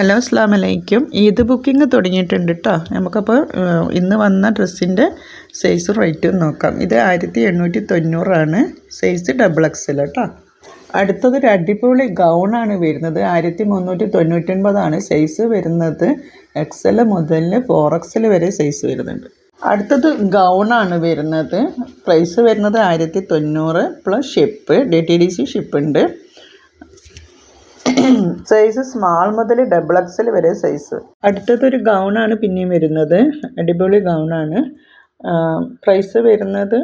Hello അസ്ലാം അലൈക്കും Eid booking തുടങ്ങിയിട്ടുണ്ട് കേട്ടോ നമുക്കപ്പോൾ ഇന്ന് വന്ന ഡ്രസ്സിന്റെ സൈസ് റേറ്റും നോക്കാം. ഇത് ആയിരത്തി എണ്ണൂറ്റി തൊണ്ണൂറാണ്. സൈസ് ഡബിൾ എക്സൽ കേട്ടോ അടുത്തത് ഒരു അടിപൊളി ഗൗണാണ് വരുന്നത്. ആയിരത്തി മുന്നൂറ്റി തൊണ്ണൂറ്റൊൻപതാണ് സൈസ് വരുന്നത്. എക്സൽ മുതൽ ഫോർ എക്സൽ വരെ സൈസ് വരുന്നുണ്ട്. അടുത്തത് ഗൗണാണ് വരുന്നത്. പ്രൈസ് വരുന്നത് ആയിരത്തി തൊണ്ണൂറ് plus ship D T D C ship ഉണ്ട് സൈസ് സ്മാൾ മുതൽ ഡബിൾ എക്സൽ വരെ സൈസ് അടുത്തതൊരു ഗൗണാണ് പിന്നെയും വരുന്നത്. അടിപൊളി ഗൗണാണ് പ്രൈസ് വരുന്നത്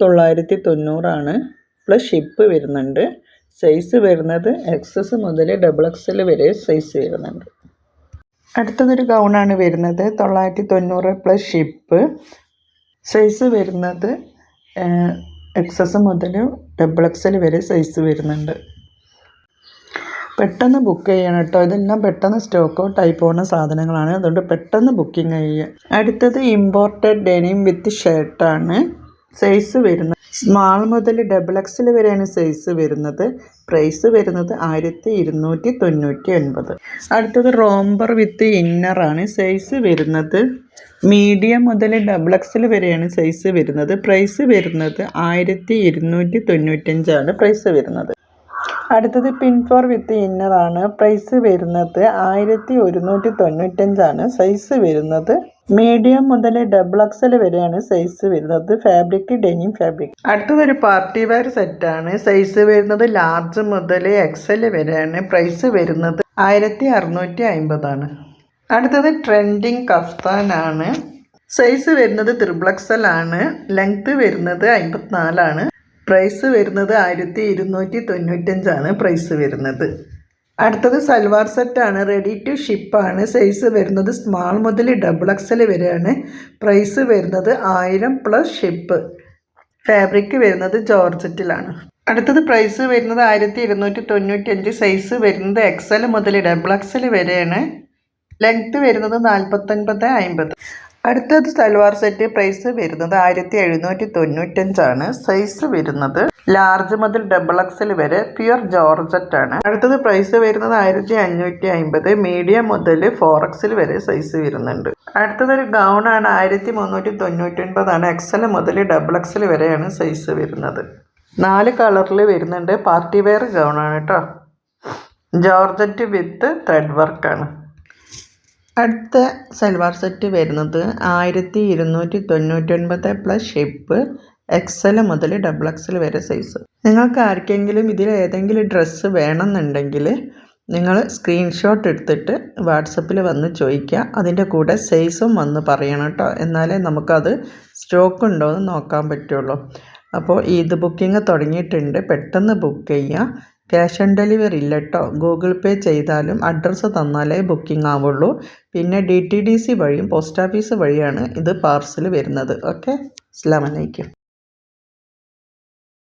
തൊള്ളായിരത്തി തൊണ്ണൂറാണ് പ്ലസ് ഷിപ്പ് വരുന്നുണ്ട്. സൈസ് വരുന്നത് എക്സസ് മുതൽ ഡബിൾ എക്സൽ വരെ സൈസ് വരുന്നുണ്ട്. അടുത്തതൊരു ഗൗണാണ് വരുന്നത് തൊള്ളായിരത്തി തൊണ്ണൂറ് പ്ലസ് ഷിപ്പ് സൈസ് വരുന്നത് എക്സസ് മുതൽ ഡബിൾ എക്സൽ വരെ സൈസ് വരുന്നുണ്ട്. പെട്ടെന്ന് ബുക്ക് ചെയ്യണം കേട്ടോ ഇതെല്ലാം പെട്ടെന്ന് സ്റ്റോക്ക് ഔട്ട് ആയി പോകുന്ന സാധനങ്ങളാണ്. അതുകൊണ്ട് പെട്ടെന്ന് ബുക്കിംഗ് ചെയ്യുക. അടുത്തത് ഇമ്പോർട്ടഡ് ഡെനിം വിത്ത് ഷർട്ടാണ് സൈസ് വരുന്നത്. സ്മാൾ മുതൽ ഡബിൾ എക്സിൽ വരെയാണ് സൈസ് വരുന്നത്. പ്രൈസ് വരുന്നത് ആയിരത്തി ഇരുന്നൂറ്റി തൊണ്ണൂറ്റി ഒൻപത് അടുത്തത് റോംബർ വിത്ത് ഇന്നറാണ് സൈസ് വരുന്നത്. മീഡിയം മുതൽ ഡബിൾ എക്സിൽ വരെയാണ് സൈസ് വരുന്നത്. പ്രൈസ് വരുന്നത് ആയിരത്തി ഇരുന്നൂറ്റി തൊണ്ണൂറ്റഞ്ചാണ് പ്രൈസ് വരുന്നത്. അടുത്തത് പിൻ ഫോർ വിത്ത് ഇന്നറാണ് പ്രൈസ് വരുന്നത് ആയിരത്തി ഒരുന്നൂറ്റി തൊണ്ണൂറ്റഞ്ചാണ് സൈസ് വരുന്നത് മീഡിയം മുതൽ ഡബിൾ എക്സൽ വരെയാണ് സൈസ് വരുന്നത്. ഫാബ്രിക് ഡെനിം ഫാബ്രിക് അടുത്തതൊരു പാർട്ടി വെയർ സെറ്റാണ് സൈസ് വരുന്നത് ലാർജ് മുതൽ എക്സൽ വരെയാണ്. പ്രൈസ് വരുന്നത് ആയിരത്തി അറുന്നൂറ്റി അമ്പതാണ്. അടുത്തത് ട്രെൻഡിങ് കഫ്താനാണ് സൈസ് വരുന്നത് ത്രിബിൾ എക്സൽ ആണ്. ലെങ്ത് വരുന്നത് അമ്പത്തിനാലാണ്. പ്രൈസ് വരുന്നത് ആയിരത്തി ഇരുന്നൂറ്റി തൊണ്ണൂറ്റഞ്ചാണ് പ്രൈസ് വരുന്നത്. അടുത്തത് സൽവാർ സെറ്റാണ് റെഡി ടു ഷിപ്പാണ് സൈസ് വരുന്നത് സ്മാൾ മുതൽ ഡബിൾ എക്സൽ വരെയാണ്. പ്രൈസ് വരുന്നത് ആയിരം പ്ലസ് ഷിപ്പ് ഫാബ്രിക് വരുന്നത് ജോർജറ്റിലാണ്. അടുത്തത് പ്രൈസ് വരുന്നത് ആയിരത്തി ഇരുന്നൂറ്റി തൊണ്ണൂറ്റി അഞ്ച് സൈസ് വരുന്നത് എക്സൽ മുതൽ ഡബിൾ എക്സൽ വരെയാണ്. ലെങ്ത് വരുന്നത് നാൽപ്പത്തൊൻപത് അമ്പത് അടുത്തത് സൽവാർ സെറ്റ് പ്രൈസ് വരുന്നത് ആയിരത്തി എഴുന്നൂറ്റി തൊണ്ണൂറ്റഞ്ചാണ്. സൈസ് വരുന്നത് ലാർജ് മുതൽ ഡബിൾ എക്സൽ വരെ പ്യുർ ജോർജറ്റ് ആണ്. അടുത്തത് പ്രൈസ് വരുന്നത് ആയിരത്തി അഞ്ഞൂറ്റി അമ്പത് മീഡിയം മുതൽ ഫോർ എക്സൽ വരെ സൈസ് വരുന്നുണ്ട്. അടുത്തതൊരു ഗൗൺ ആണ് ആയിരത്തി മുന്നൂറ്റി തൊണ്ണൂറ്റൊൻപതാണ്. എക്സൽ മുതൽ ഡബിൾ എക്സൽ വരെയാണ് സൈസ് വരുന്നത്. നാല് കളറിൽ വരുന്നുണ്ട്. പാർട്ടി വെയർ ഗൗൺ ആണ് കേട്ടോ. ജോർജറ്റ് വിത്ത് ത്രെഡ് വർക്കാണ് അടുത്ത സൽവാർ സെറ്റ് വരുന്നത് ആയിരത്തി ഇരുന്നൂറ്റി തൊണ്ണൂറ്റൊൻപത് പ്ലസ് ഷിപ്പ് എക്സൽ മുതൽ ഡബിൾ എക്സൽ വരെ സൈസ് നിങ്ങൾക്ക് ആർക്കെങ്കിലും ഇതിൽ ഏതെങ്കിലും ഡ്രസ്സ് വേണമെന്നുണ്ടെങ്കിൽ നിങ്ങൾ സ്ക്രീൻഷോട്ട് എടുത്തിട്ട് വാട്സപ്പിൽ വന്ന് ചോദിക്കുക. അതിന്റെ കൂടെ സൈസും വന്ന് പറയണം കേട്ടോ. എന്നാലേ നമുക്കത് സ്റ്റോക്ക് ഉണ്ടോ എന്ന് നോക്കാൻ പറ്റുള്ളൂ. അപ്പോൾ ഈദ് ബുക്കിംഗ് തുടങ്ങിയിട്ടുണ്ട്. പെട്ടെന്ന് ബുക്ക് ചെയ്യുക. ക്യാഷ് ഓൺ ഡെലിവറി ഇല്ല കേട്ടോ ഗൂഗിൾ പേ ചെയ്താലും അഡ്രസ്സ് തന്നാലേ ബുക്കിംഗ് ആവുള്ളൂ. പിന്നെ ഡി ടി ഡി സി വഴിയും പോസ്റ്റ് ഓഫീസ് വഴിയാണ് ഇത് പാർസൽ വരുന്നത്. ഓക്കെ? അസ്സാം